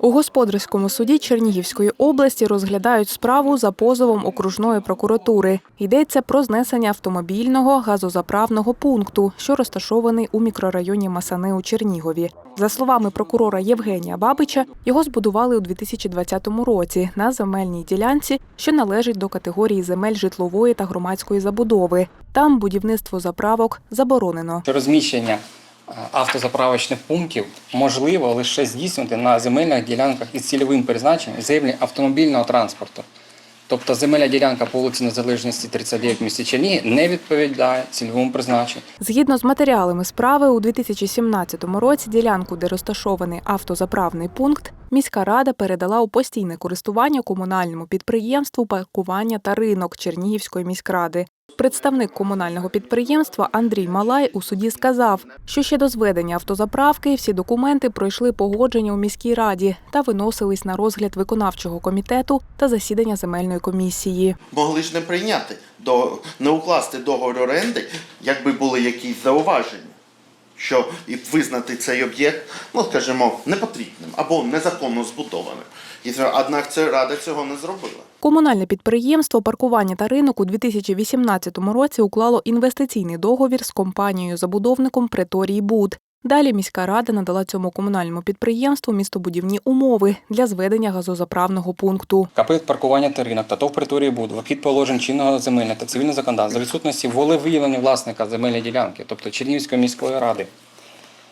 У господарському суді Чернігівської області розглядають справу за позовом окружної прокуратури. Йдеться про знесення автомобільного газозаправного пункту, що розташований у мікрорайоні Масани у Чернігові. За словами прокурора Євгенія Бабича, його збудували у 2020 році на земельній ділянці, що належить до категорії земель житлової та громадської забудови. Там будівництво заправок заборонено. Розміщення автозаправочних пунктів можливо лише здійснювати на земельних ділянках із цільовим призначенням землі автомобільного транспорту. Тобто земельна ділянка по вулиці Незалежності 39 в місті Черніги не відповідає цільовому призначенню. Згідно з матеріалами справи, у 2017 році ділянку, де розташований автозаправний пункт, міська рада передала у постійне користування комунальному підприємству паркування та ринок Чернігівської міськради. Представник комунального підприємства Андрій Малай у суді сказав, що ще до зведення автозаправки всі документи пройшли погодження у міській раді та виносились на розгляд виконавчого комітету та засідання земельної комісії. могли ж не прийняти, до, не укласти договір оренди, якби були якісь зауваження, що і визнати цей об'єкт, ну скажімо, непотрібним або незаконно збудованим. І однак це рада цього не зробила. Комунальне підприємство паркування та ринок у 2018 році уклало інвестиційний договір з компанією-забудовником Преторій Буд. Далі міська рада надала цьому комунальному підприємству містобудівні умови для зведення газозаправного пункту. КП паркування та ринок та ТОВ приторії буду в обхід положень чинного земельного та цивільного законодавства за відсутності волевиявлення власника земельної ділянки, тобто Чернігівської міської ради.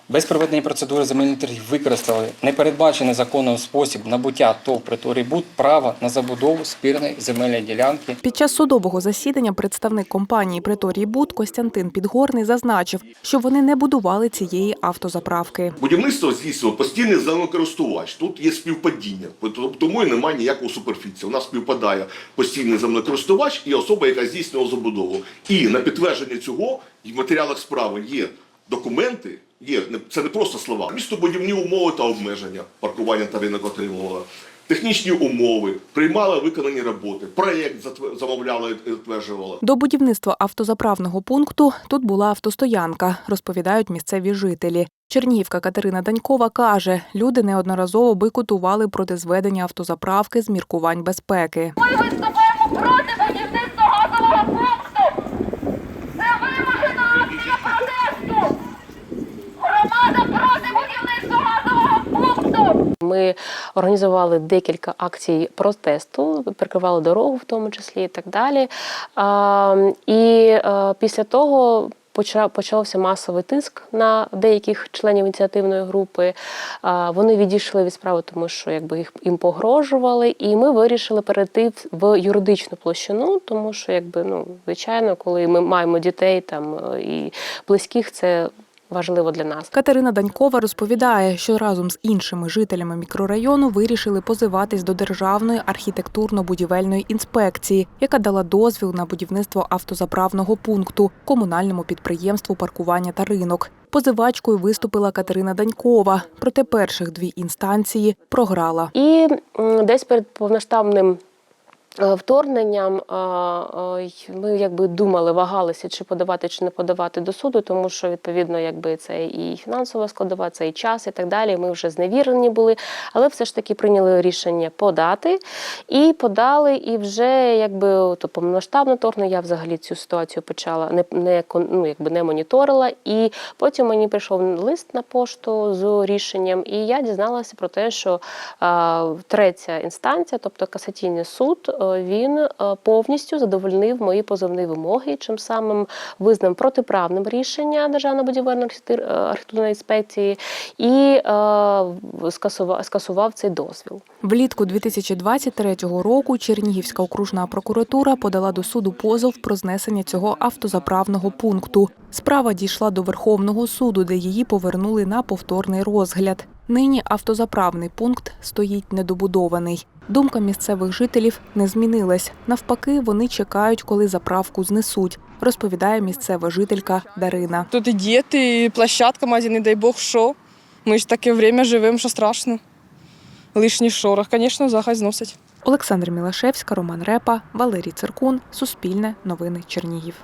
Без проведення процедури земельних торгів використали непередбачений законом спосіб набуття ТОВ «Приторій Буд» права на забудову спірної земельної ділянки Під час судового засідання представник компанії Преторій Буд Костянтин Підгорний зазначив, що вони не будували цієї автозаправки. Будівництво здійснює постійний землекористувач. Тут є співпадіння, тому і немає ніякого суперфіцію. У нас співпадає постійний землекористувач і особа, яка здійснювала забудову. І на підтвердження цього в матеріалах справи є документи. Є це не просто слова. Містобудівні умови та обмеження паркування та ринок отримувала. Технічні умови, приймала виконані роботи, проєкт замовляла і затверджувала. До будівництва автозаправного пункту тут була автостоянка, розповідають місцеві жителі. Чернігівка Катерина Данькова каже, люди неодноразово бойкотували проти зведення автозаправки з міркувань безпеки. Ми виступаємо проти будівництва газового пункту. Це вимушена акція протесту. Громада проти будівництва газового пункту. Ми організували декілька акцій протесту, прикривали дорогу, в тому числі і так далі. І е, після того. поча- Почався масовий тиск на деяких членів ініціативної групи. Вони відійшли від справи, тому що якби їх їм погрожували, і ми вирішили перейти в- в юридичну площину, тому що, якби ну звичайно, коли ми маємо дітей там е, і близьких, це важливо для нас. Катерина Данькова розповідає, що разом з іншими жителями мікрорайону вирішили позиватись до Державної архітектурно-будівельної інспекції, яка дала дозвіл на будівництво автозаправного пункту комунальному підприємству паркування та ринок. Позивачкою виступила Катерина Данькова, проте перших дві інстанції програла. І десь перед повноштабним вторгненням е, й ми якби думали, вагалися, чи подавати, чи не подавати до суду, тому що відповідно, якби це і фінансова складова, це і час, і так далі. Ми вже зневірені були, але все ж таки прийняли рішення подати і подали. І вже якби то повноштабне вторгнення, я взагалі цю ситуацію почала не, не ну, якби не моніторила. І потім мені прийшов лист на пошту з рішенням, і я дізналася про те, що а, третя інстанція, тобто касаційний суд, е, він е, повністю задовольнив мої позовні вимоги, чим самим визнав протиправним рішення Державної будівельної е, архітектурної інспекції і е, скасував, скасував цей дозвіл. Влітку 2023 року Чернігівська окружна прокуратура подала до суду позов про знесення цього автозаправного пункту. Справа дійшла до Верховного суду, де її повернули на повторний розгляд. Нині автозаправний пункт стоїть недобудований. Думка місцевих жителів не змінилась. Навпаки, вони чекають, коли заправку знесуть, розповідає місцева жителька Дарина. Тут і діти, і площадка, мазі, не дай Бог, що. Ми ж таке время живемо, що страшно. Лишній шорох, звісно, захай зносить. Олександр Мілашевська, Роман Репа, Валерій Циркун, Суспільне, Новини Чернігів.